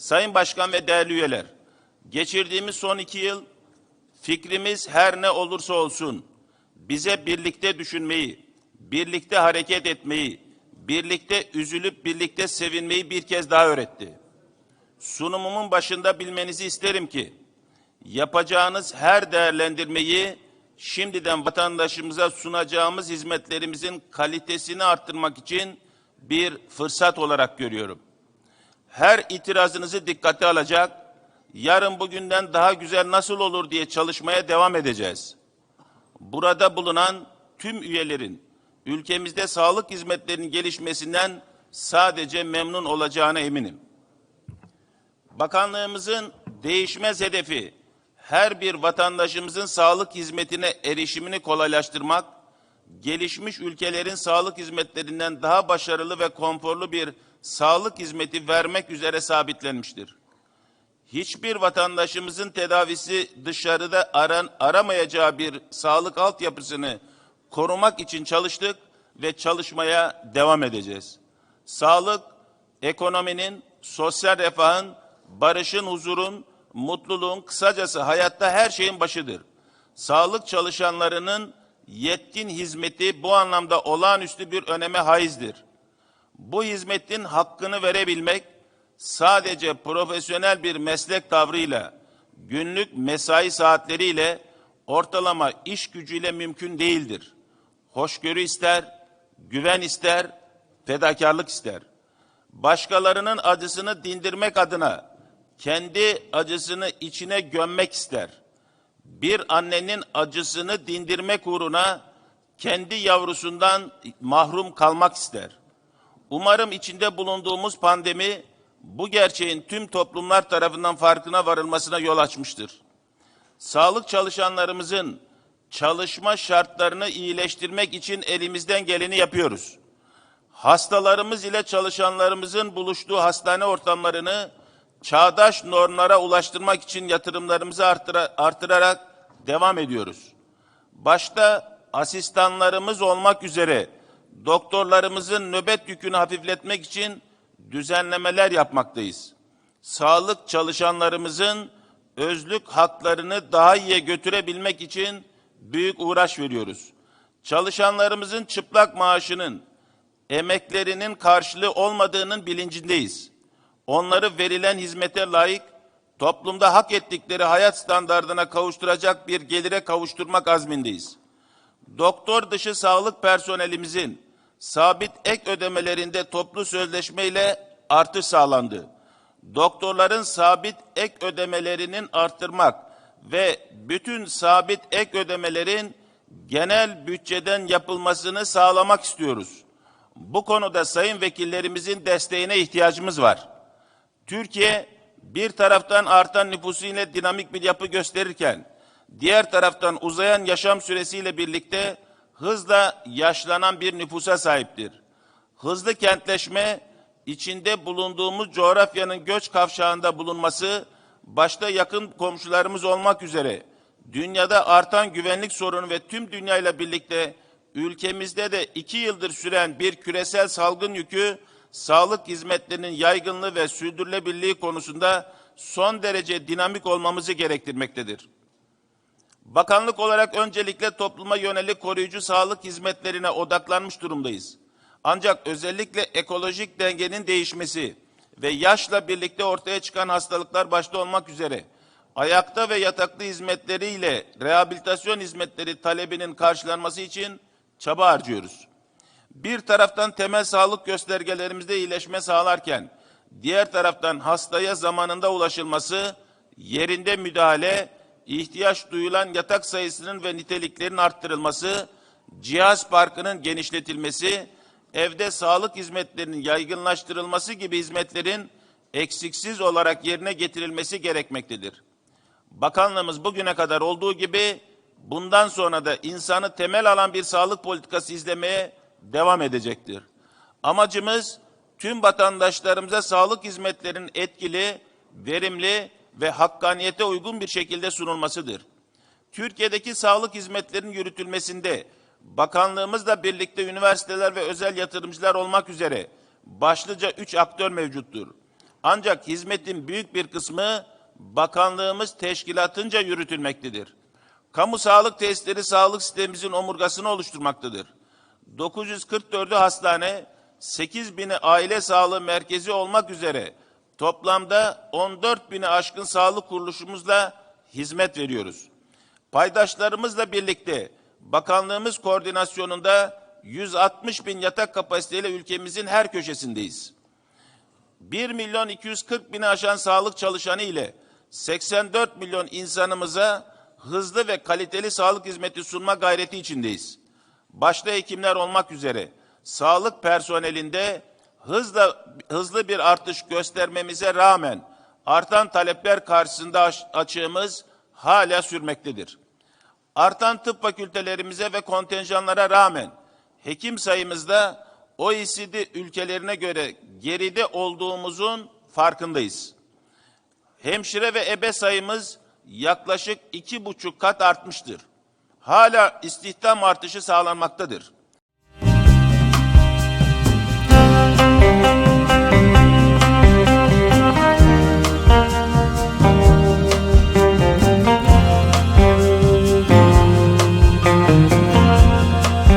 Sayın Başkan ve değerli üyeler, geçirdiğimiz son iki yıl fikrimiz her ne olursa olsun bize birlikte düşünmeyi, birlikte hareket etmeyi, birlikte üzülüp birlikte sevinmeyi bir kez daha öğretti. Sunumumun başında bilmenizi isterim ki yapacağınız her değerlendirmeyi şimdiden vatandaşımıza sunacağımız hizmetlerimizin kalitesini arttırmak için bir fırsat olarak görüyorum. Her itirazınızı dikkate alacak, yarın bugünden daha güzel nasıl olur diye çalışmaya devam edeceğiz. Burada bulunan tüm üyelerin ülkemizde sağlık hizmetlerinin gelişmesinden sadece memnun olacağına eminim. Bakanlığımızın değişmez hedefi her bir vatandaşımızın sağlık hizmetine erişimini kolaylaştırmak, gelişmiş ülkelerin sağlık hizmetlerinden daha başarılı ve konforlu bir sağlık hizmeti vermek üzere sabitlenmiştir. Hiçbir vatandaşımızın tedavisi dışarıda aran, aramayacağı bir sağlık altyapısını korumak için çalıştık ve çalışmaya devam edeceğiz. Sağlık, ekonominin, sosyal refahın, barışın, huzurun, mutluluğun, kısacası hayatta her şeyin başıdır. Sağlık çalışanlarının yetkin hizmeti bu anlamda olağanüstü bir öneme haizdir. Bu hizmetin hakkını verebilmek sadece profesyonel bir meslek tavrıyla, günlük mesai saatleriyle, ortalama iş gücüyle mümkün değildir. Hoşgörü ister, güven ister, fedakarlık ister. Başkalarının acısını dindirmek adına kendi acısını içine gömmek ister. Bir annenin acısını dindirmek uğruna kendi yavrusundan mahrum kalmak ister. Umarım içinde bulunduğumuz pandemi bu gerçeğin tüm toplumlar tarafından farkına varılmasına yol açmıştır. Sağlık çalışanlarımızın çalışma şartlarını iyileştirmek için elimizden geleni yapıyoruz. Hastalarımız ile çalışanlarımızın buluştuğu hastane ortamlarını çağdaş normlara ulaştırmak için yatırımlarımızı artıra, artırarak devam ediyoruz. Başta asistanlarımız olmak üzere doktorlarımızın nöbet yükünü hafifletmek için düzenlemeler yapmaktayız. Sağlık çalışanlarımızın özlük haklarını daha iyiye götürebilmek için büyük uğraş veriyoruz. Çalışanlarımızın çıplak maaşının emeklerinin karşılığı olmadığının bilincindeyiz. Onları verilen hizmete layık, toplumda hak ettikleri hayat standartına kavuşturacak bir gelire kavuşturmak azmindeyiz. Doktor dışı sağlık personelimizin sabit ek ödemelerinde toplu sözleşmeyle artış sağlandı. Doktorların sabit ek ödemelerinin arttırmak ve bütün sabit ek ödemelerin genel bütçeden yapılmasını sağlamak istiyoruz. Bu konuda sayın vekillerimizin desteğine ihtiyacımız var. Türkiye bir taraftan artan nüfusuyla dinamik bir yapı gösterirken diğer taraftan uzayan yaşam süresiyle birlikte hızla yaşlanan bir nüfusa sahiptir. Hızlı kentleşme içinde bulunduğumuz coğrafyanın göç kavşağında bulunması başta yakın komşularımız olmak üzere dünyada artan güvenlik sorunu ve tüm dünyayla birlikte ülkemizde de iki yıldır süren bir küresel salgın yükü sağlık hizmetlerinin yaygınlığı ve sürdürülebilirliği konusunda son derece dinamik olmamızı gerektirmektedir. Bakanlık olarak öncelikle topluma yönelik koruyucu sağlık hizmetlerine odaklanmış durumdayız. Ancak özellikle ekolojik dengenin değişmesi ve yaşla birlikte ortaya çıkan hastalıklar başta olmak üzere ayakta ve yataklı hizmetleriyle rehabilitasyon hizmetleri talebinin karşılanması için çaba harcıyoruz. Bir taraftan temel sağlık göstergelerimizde iyileşme sağlarken diğer taraftan hastaya zamanında ulaşılması, yerinde müdahale, ihtiyaç duyulan yatak sayısının ve niteliklerinin arttırılması, cihaz parkının genişletilmesi, evde sağlık hizmetlerinin yaygınlaştırılması gibi hizmetlerin eksiksiz olarak yerine getirilmesi gerekmektedir. Bakanlığımız bugüne kadar olduğu gibi bundan sonra da insanı temel alan bir sağlık politikası izlemeye devam edecektir. Amacımız tüm vatandaşlarımıza sağlık hizmetlerinin etkili, verimli ve hakkaniyete uygun bir şekilde sunulmasıdır. Türkiye'deki sağlık hizmetlerinin yürütülmesinde bakanlığımızla birlikte üniversiteler ve özel yatırımcılar olmak üzere başlıca üç aktör mevcuttur. Ancak hizmetin büyük bir kısmı bakanlığımız teşkilatınca yürütülmektedir. Kamu sağlık testleri sağlık sistemimizin omurgasını oluşturmaktadır. 944'ü hastane, 8000'i aile sağlığı merkezi olmak üzere toplamda 14 bini aşkın sağlık kuruluşumuzla hizmet veriyoruz. Paydaşlarımızla birlikte bakanlığımız koordinasyonunda 160 bin yatak kapasiteyle ülkemizin her köşesindeyiz. 1 milyon 240 bini aşan sağlık çalışanı ile 84 milyon insanımıza hızlı ve kaliteli sağlık hizmeti sunma gayreti içindeyiz. Başta hekimler olmak üzere sağlık personelinde hızla hızlı bir artış göstermemize rağmen artan talepler karşısında aç- açığımız hala sürmektedir. Artan tıp fakültelerimize ve kontenjanlara rağmen hekim sayımızda OECD ülkelerine göre geride olduğumuzun farkındayız. Hemşire ve ebe sayımız yaklaşık iki buçuk kat artmıştır. Hala istihdam artışı sağlanmaktadır.